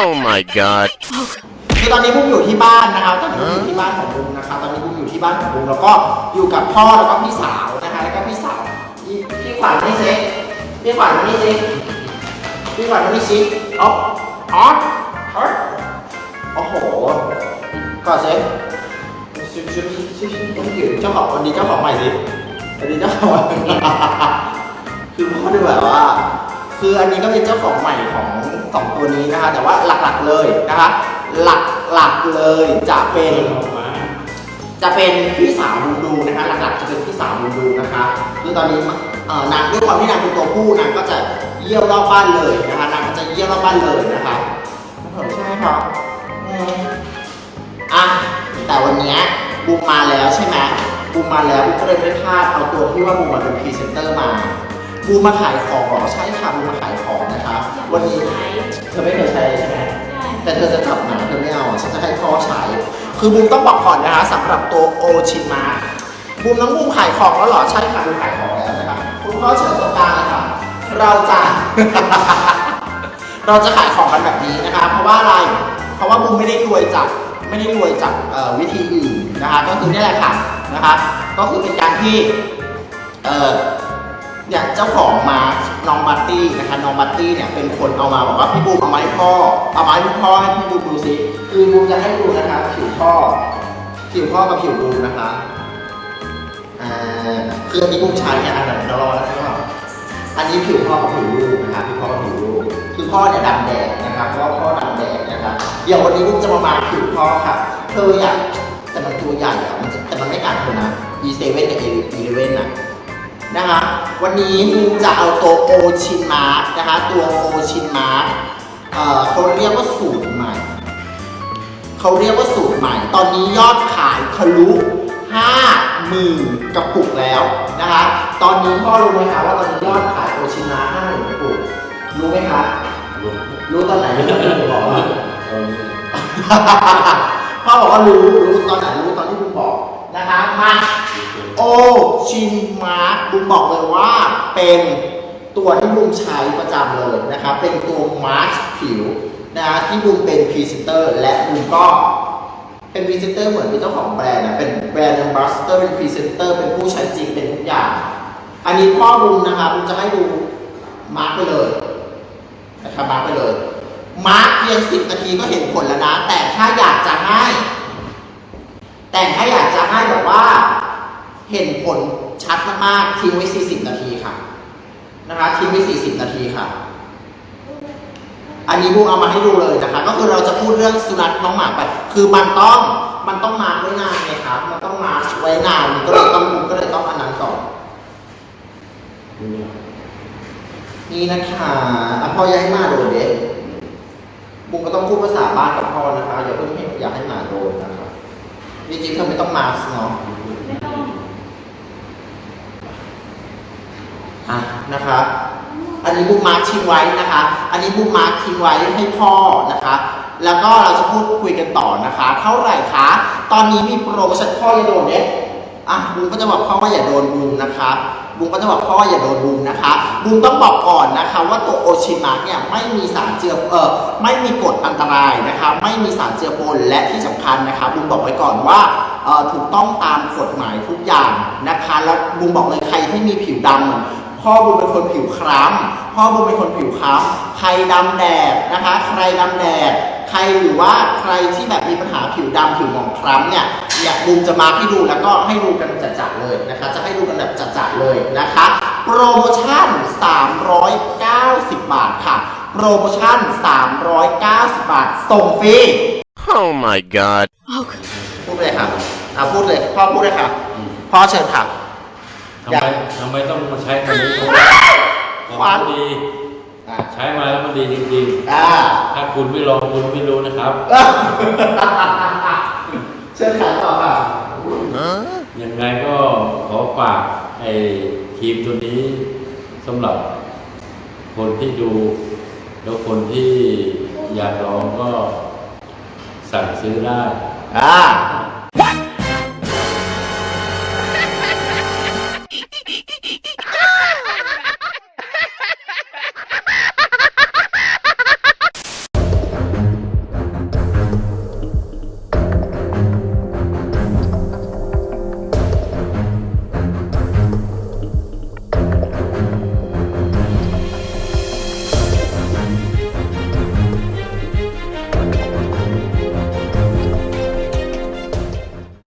Oh my god. คือตอนนี้บุ้มอยู่ที่บ้านนะคะตอนนี้บุ้มอยู่ที่บ้านของบุ้มนะคะตอนนี้บุ้มอยู่ที่บ้านของบุ้มแล้วก็อยู่กับพ่อแล้วก็พี่สาวนะคะแล้วก็พี่สาวพี่พี่ขวัญนี่สิพี่ขวัญนี่สิพี่ขวัญนี่สิอ๋ออ๋ออ๋อโอ้โหก่อนสิชุดชุดชุดชุดต้องถือเจ้าของวันนี้เจ้าของใหม่ดิวันนี้เจ้าของคือพ่อดูแบบว่า คืออันนี้ก็เป็นเจ้าของใหม่ของสองตัวนี้นะคะ แต่ว่าหลักๆเลยนะคะ หลักๆเลยจะเป็น จะเป็นพี่สาวบูดูนะคะ หลักๆจะเป็นพี่สาวบูดูนะคะคือตอนนี้เอ่อนางด้วยความที่นางเป็นตัวผู้นางก็จะเยี่ยวรอบบ้านเลยนะคะนางก็จะเยี่ยวรอบบ้านเลยนะคะใช่ไหมครับอืมอะแต่วันเนี้ยบูมมาแล้วใช่ไหมบูมมาแล้วบูมก็เลยไม่พลาดเอาตัวที่ว่าบูมมาเป็นพรีเซนเตอร์มา บูมมาขายของเหรอใช่ค่ะบูมมาขายของนะคะ วันนี้เธอไม่เคยใช้ใช่ไหมแต่เธอจะกลับมาเธอไม่เอาฉันจะให้พ่อใช้ คือบูมต้องบอกก่อนนะคะสำหรับตัวโอชิมาบูมน้องบูมขายของแล้วเหรอใช่ค่ะบูมขายของแล้วนะครับคุณพ่อเชิญตรงกลางเลยค่ะเราจะเราจะขายของกันแบบนี้นะคะ เพราะว่าอะไร เพราะว่าบูมไม่ได้รวยจากไม่ได้รวยจากเอ่อวิธีอื่นนะคะ ก็คือนี่แหละค่ะนะคะ ก็คือเป็นการที่เอ่อ เนี่ยเจ้าของมาน้องมาร์ตี้นะคะน้องมาร์ตี้เนี่ยเป็นคนเอามาบอกว่าพี่บูมเอามาให้พ่อเอามาให้พี่พ่อให้พี่บูมดูสิคือบูมจะให้ดูนะคะผิวพ่อผิวพ่อกับผิวบูมนะคะอ่าคืออันนี้บูมใช้เนี่ยอันไหนเรารอแล้วใช่ไหมอันนี้ผิวพ่อกับผิวลูกนะคะผิวพ่อกับผิวลูกคือพ่อเนี่ยดำแดงนะคะเพราะว่าพ่อดำแดงนะคะเดี๋ยววันนี้บูมจะมามาผิวพ่อค่ะเธออยากแต่มันตัวใหญ่อะมันจะแต่มันไม่กัดเธอนะ E7 กับ E11 อะนะคะ วันนี้บูมจะเอาตัวโอชินมาร์กนะคะ ตัวโอชินมาร์กเขาเรียกว่าสูตรใหม่ เขาเรียกว่าสูตรใหม่ ตอนนี้ยอดขายทะลุ5หมื่นกระปุกแล้วนะคะ ตอนนี้พ่อรู้ไหมคะว่าตอนนี้ยอดขายโอชินมาร์ก5หมื่นกระปุก รู้ไหมคะ รู้ตอนไหนรู้ตอนที่ผมบอกว่าพ่อบอกว่ารู้ รู้ตอนไหนรู้ตอนที่บูมบอกนะคะ มา โอชินมาร์บูมบอกเลยว่าเป็นตัวที่บูมใช้ประจำเลยนะครับ เป็นตัวมาร์ชผิวนะฮะที่บูมเป็นพรีเซนเตอร์และบูมก็เป็นพรีเซนเตอร์เหมือนเป็นเจ้าของแบรนด์นะเป็นแบรนด์ a อ b บ s สเตอร์เป็นพรีเซนเตอร์เป็นผู้ใช้จริงเป็นทุกอย่าง อันนี้พ่อบูมนะครับบูมจะให้ดูมาร์กไปเลยนะครับมาร์กไปเลย มาร์กเพียงสิบนาทีก็เห็นผลแล้วนะ แต่ถ้าอยากจะให้ แต่ถ้าอยากจะให้แบบว่า เห็นผลชัดมากๆทิ้งไว้ 40 นาทีค่ะ นะคะทิ้งไว้ 40 นาทีค่ะ อันนี้บูมเอามาให้ดูเลยนะคะ ก็คือเราจะพูดเรื่องสุนัขน้องหมาไป คือมันต้องมันต้องมาไว้นานไงครับ มันต้องมาไว้นานก็เลยต้องบูมก็เลยต้องอันนั้นก่อนนี่นะคะอะพ่ออย้ายมาโดนเด็กบุมก็ต้องพูดภาษาบ้านกับพ่อนะคะอย่าเพิ่งให้อย่าให้หมาโดนนะคะจริงๆเธอไม่ต้องมาสเนาะ ไม่ต้อง อะ นะคะ อันนี้บูมมาร์คทิ้งไว้นะคะ อันนี้บูมมาร์คทิ้งไว้ให้พ่อนะคะ แล้วก็เราจะพูดคุยกันต่อนะคะ เท่าไหร่คะ ตอนนี้มีโปรโมชั่นพ่ออย่าโดนเด็กอะบูมก็จะบอกพ่อว่าอย่าโดนบูมนะคะบูมก็จะบอกพ่ออย่าโดนบูมนะคะบูมต้องบอกก่อนนะคะว่าตัวโอชิมาร์เนี่ยไม่มีสารเจือเออไม่มีกรดอันตรายนะคะไม่มีสารเจือปนและที่สำคัญนะคะบูมบอกไว้ก่อนว่าถูกต้องตามกฎหมายทุกอย่างนะคะแล้วบูมบอกเลยใครที่มีผิวดำ พ่อบุญเป็นคนผิวคล้ำพ่อบุญเป็นคนผิวคล้ำใครดำแดดนะคะ ใครดำแดด ใครหรือว่าใครที่แบบมีปัญหาผิวดำผิวหมองคล้ำเนี่ยอยากบูมจะมาให้ดูแล้วก็ให้ดูกันจัดๆเลยนะคะ จะให้ดูกันแบบจัดๆเลยนะคะ โปรโมชั่น 390 บาทค่ะ โปรโมชั่น 390 บาท ส่งฟรี Oh my god. พูดเลยค่ะอะพูดเลยพ่อพูดเลยค่ะพ่อเชิญค่ะ ทำไมทำไมต้องมาใช้คำนี้ขวานดีอะใช้มาแล้วมันดีจริงอ่าๆ ถ้าคุณไม่ลองคุณไม่รู้นะครับ เชิญค่ะต่อค่ะ Huh? ยังไงก็ขอฝากไอ้ครีมตัวนี้สำหรับคนที่ดู แล้วคนที่อยากลองก็สั่งซื้อได้ อ่า